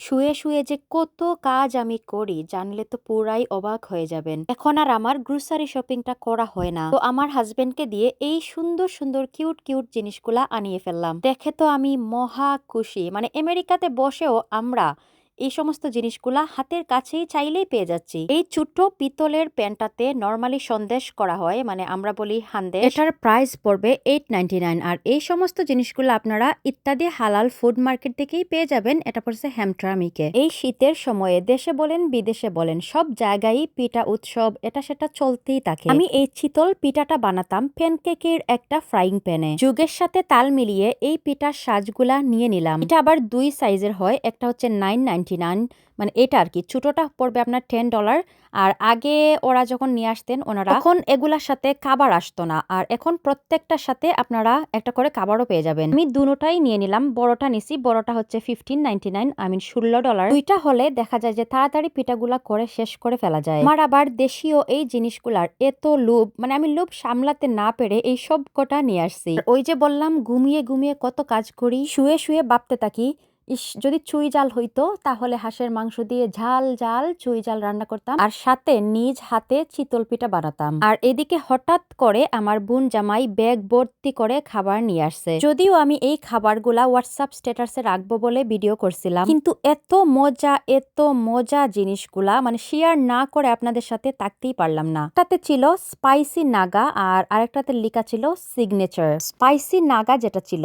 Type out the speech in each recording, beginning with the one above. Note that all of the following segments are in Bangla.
শুয়ে শুয়ে যে কত কাজ আমি করি, জানলে তো পুরাই অবাক হয়ে যাবেন। এখন আর আমার গ্রোসারি শপিংটা করা হয় না। তো আমার হাজবেন্ডকে দিয়ে এই সুন্দর সুন্দর কিউট কিউট জিনিসগুলা আনিয়ে ফেললাম। দেখে তো আমি মহা খুশি। মানে আমেরিকাতে বসেও আমরা এই সমস্ত জিনিসগুলা হাতের কাছেই চাইলেই পেয়ে যাচ্ছি। এই ছোট্ট পিতলের প্যানটাতে নর্মালি সন্দেশ করা হয় মানে আমরা বলি হান্দেশ। এটার প্রাইস পড়বে এইট আর এই সমস্ত জিনিসগুলো আপনারা ইত্যাদি হালাল ফুড মার্কেট থেকেই পেয়ে যাবেন। এটা পড়ছে হ্যামট্রামিকে এই শীতের সময়ে দেশে বলেন, বিদেশে বলেন, সব জায়গায় পিঠা উৎসব, এটা সেটা চলতেই থাকে। আমি এই চিতল পিঠাটা বানাতাম প্যানকেকের একটা ফ্রাইং প্যানে যুগের সাথে তাল মিলিয়ে এই পিঠার সাজগুলা নিয়ে নিলাম। এটা আবার দুই সাইজের হয়, একটা হচ্ছে নাইন নাইনটি নাইন মানে এটা আর কি ছোটোটা পড়বে আপনার টেন ডলার আর আগে ওরা যখন নিয়ে আসতেন ওনারা তখন এগুলার সাথে কাবার আসতো না, আর এখন প্রত্যেকটার সাথে আপনারা একটা করে কাবারও পেয়ে যাবেন। আমি দুটাই নিয়ে নিলাম, বড়টা নিছি, বড়টা হচ্ছে fifteen ninety nine I mean ষোলো ডলার দুইটা হলে দেখা যায় যে তাড়াতাড়ি পিঠাগুলা করে শেষ করে ফেলা যায়। আমার আবার দেশীয় এই জিনিসগুলার এত লোভ মানে আমি লোভ সামলাতে না পেরে এই সব কটা নিয়ে আসছি। ওই যে বললাম, ঘুমিয়ে ঘুমিয়ে কত কাজ করি, শুয়ে শুয়ে ভাবতে থাকি ইস, যদি চুই জাল হইতো, তাহলে হাঁসের মাংস দিয়ে ঝাল ঝাল চুই জাল রান্না করতাম। আর সাথে নিজ হাতে চিতল পিঠা বানাতাম। আর এদিকে হঠাৎ করে আমার বোন জামাই ব্যাগ ভর্তি করে খাবার নিয়ে আসছে। যদিও আমি এই খাবারগুলা হোয়াটসঅ্যাপ স্ট্যাটাসে রাখব বলে ভিডিও করছিলাম। কিন্তু এত মজা এত মজা জিনিসগুলা মানে শেয়ার না করে আপনাদের সাথে থাকতেই পারলাম না। একটাতে ছিল স্পাইসি নাগা আর আরেকটাতে লেখা ছিল সিগনেচার স্পাইসি নাগা যেটা ছিল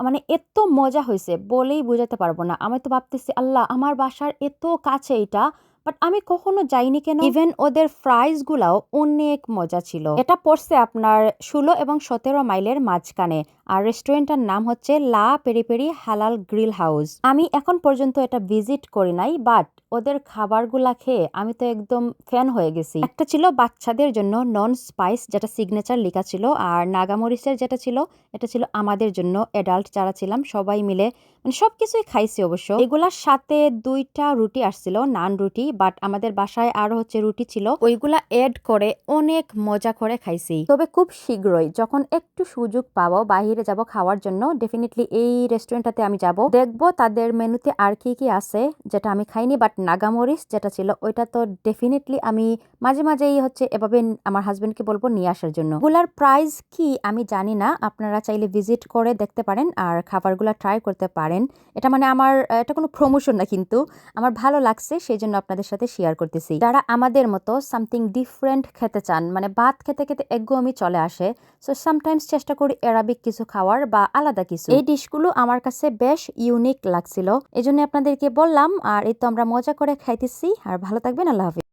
মানে এত মজা হয়েছে বলেই বোঝাতে পারব না। আমি তো ভাবতেছি, আল্লাহ, আমার বাসার এত কাছে এটা বাট আমি কখনো যাইনি কেন? ইভেন ওদের ফ্রাইজ গুলাও অনেক মজা ছিল। এটা পড়ছে আপনার ষোলো এবং সতেরো মাইলের মাঝখানে। আর রেস্টুরেন্টটার নাম হচ্ছে La Peri Peri halal grill house. আমি এখন পর্যন্ত এটা ভিজিট করি নাই বাট ওদের খাবারগুলা খেয়ে আমি তো একদম ফ্যান হয়ে গেছি। একটা ছিল বাচ্চাদের জন্য নন স্পাইস যেটা সিগনেচার লেখা ছিল আর নাগামরিচের যেটা ছিল এটা ছিল আমাদের জন্য অ্যাডাল্ট যারা ছিলাম সবাই মিলে মানে সবকিছুই খাইছি অবশ্য। এগুলার সাথে দুইটা রুটি আসছিল, নান রুটি বাট আমাদের বাসায় আরও হচ্ছে রুটি ছিল। ওইগুলা এড করে অনেক মজা করে খাইছি। তবে খুব শীঘ্রই যখন একটু সুযোগ পাবো, বাহিরে যাব খাওয়ার জন্য ডেফিনেটলি এই রেস্টুরেন্টটাতে আমি যাব। দেখব তাদের মেনুতে আর কি কি আছে, যেটা আমি খাইনি বাট নাগামরিচ যেটা ছিল, ওইটা তো ডেফিনেটলি আমি মাঝে মাঝেই হচ্ছে এভাবে আমার হাজবেন্ডকে বলব নিয়ে আসার জন্য। এগুলার প্রাইস কি আমি জানি না, আপনারা চাইলে ভিজিট করে দেখতে পারেন আর খাবারগুলা ট্রাই করতে পারেন। এটা মানে আমার এটা কোনো প্রমোশন না কিন্তু। আমার ভালো লাগছে সেই জন্য আপনাদের সাথে শেয়ার করতেছি। যারা আমাদের মতো সামথিং ডিফারেন্ট খেতে চান মানে ভাত খেতে খেতে একঘমি চলে আসে সো সামটাইমস চেষ্টা করি অ্যারাবিক কিছু খাওয়ার বা আলাদা কিছু। এই ডিশগুলো আমার কাছে বেশ ইউনিক লাগছিল। এই জন্য আপনাদেরকে বললাম, আর এই তো আমরা মজা করে খাইতেছি, আর ভালো থাকবেন, আল্লাহ হাফিজ।